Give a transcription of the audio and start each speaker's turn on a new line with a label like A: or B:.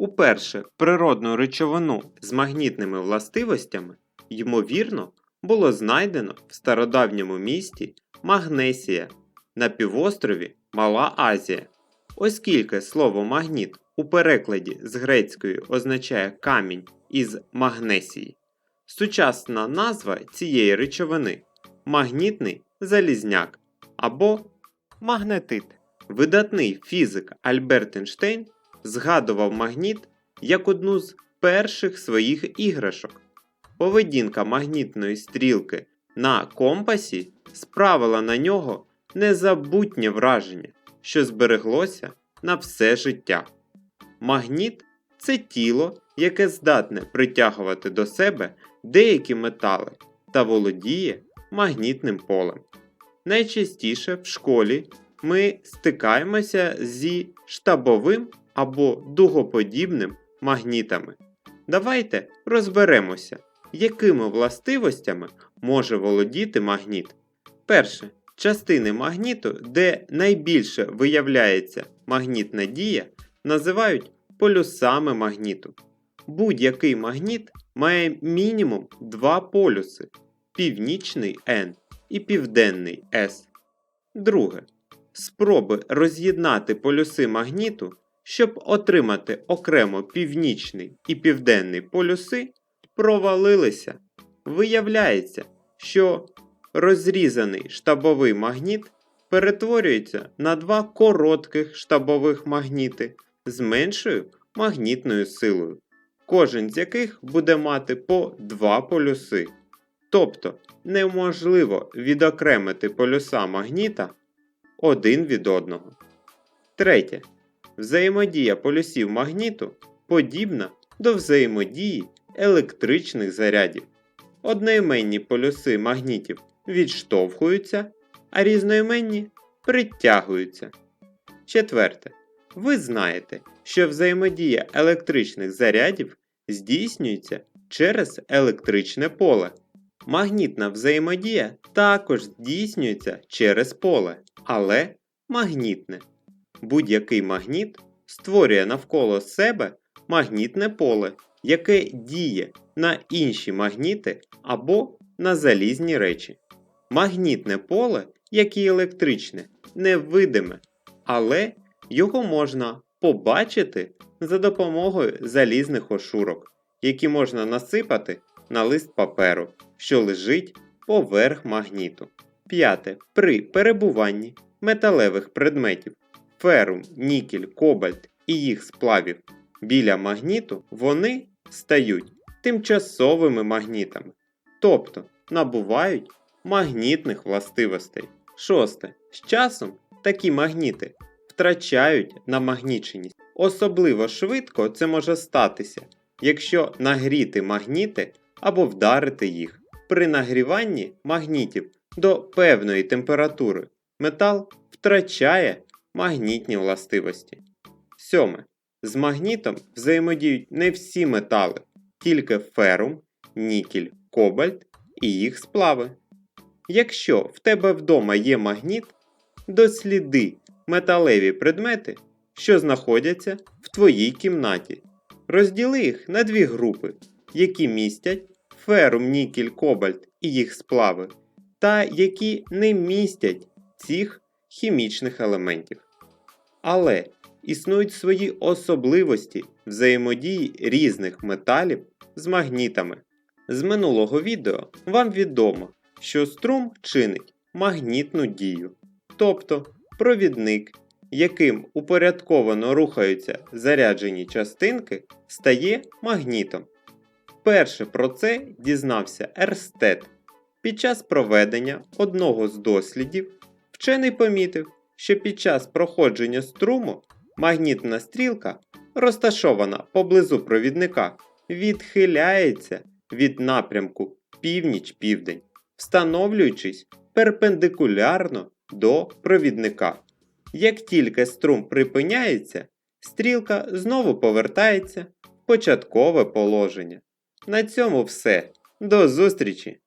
A: Уперше природну речовину з магнітними властивостями, ймовірно, було знайдено в стародавньому місті Магнесія на півострові Мала Азія. Оскільки слово магніт у перекладі з грецької означає камінь із магнесії, сучасна назва цієї речовини магнітний залізняк або магнетит. Видатний фізик Альберт Ейнштейн згадував магніт як одну з перших своїх іграшок. Поведінка магнітної стрілки на компасі справила на нього незабутнє враження, що збереглося на все життя. Магніт це тіло, яке здатне притягувати до себе деякі метали та володіє магнітним полем. Найчастіше в школі ми стикаємося зі штабовим або дугоподібним магнітами. Давайте розберемося, якими властивостями може володіти магніт. Перше. Частини магніту, де найбільше виявляється магнітна дія, називають полюсами магніту. Будь-який магніт має мінімум два полюси північний N і південний S. Друге. Спроби роз'єднати полюси магніту, щоб отримати окремо північний і південний полюси, провалилися. Виявляється, що розрізаний штабовий магніт перетворюється на два коротких штабових магніти з меншою магнітною силою, кожен з яких буде мати по два полюси. Тобто неможливо відокремити полюса магніта один від одного. Третє. Взаємодія полюсів магніту подібна до взаємодії електричних зарядів. Одноіменні полюси магнітів відштовхуються, а різноіменні притягуються. Четверте. Ви знаєте, що взаємодія електричних зарядів здійснюється через електричне поле. Магнітна взаємодія також здійснюється через поле, але магнітне. Будь-який магніт створює навколо себе магнітне поле, яке діє на інші магніти або на залізні речі. Магнітне поле, як і електричне, невидиме, але його можна побачити за допомогою залізних ошурок, які можна насипати на лист паперу, що лежить поверх магніту. П'яте. При перебуванні металевих предметів ферум, нікель, кобальт і їх сплавів біля магніту вони стають тимчасовими магнітами, тобто набувають магнітних властивостей. Шосте. З часом такі магніти втрачають намагніченість. Особливо швидко це може статися, якщо нагріти магніти або вдарити їх. При нагріванні магнітів до певної температури метал втрачає магнітні властивості. Сьоме. З магнітом взаємодіють не всі метали, тільки ферум, нікель, кобальт і їх сплави. Якщо в тебе вдома є магніт, досліди металеві предмети, що знаходяться в твоїй кімнаті. Розділи їх на дві групи, які містять ферум, нікель, кобальт і їх сплави, та які не містять цих хімічних елементів. Але існують свої особливості взаємодії різних металів з магнітами. З минулого відео вам відомо, що струм чинить магнітну дію, тобто провідник, яким упорядковано рухаються заряджені частинки, стає магнітом. Вперше про це дізнався Ерстед. Під час проведення одного з дослідів вчений помітив, що під час проходження струму магнітна стрілка, розташована поблизу провідника, відхиляється від напрямку північ-південь, встановлюючись перпендикулярно до провідника. Як тільки струм припиняється, стрілка знову повертається в початкове положення. На цьому все. До зустрічі!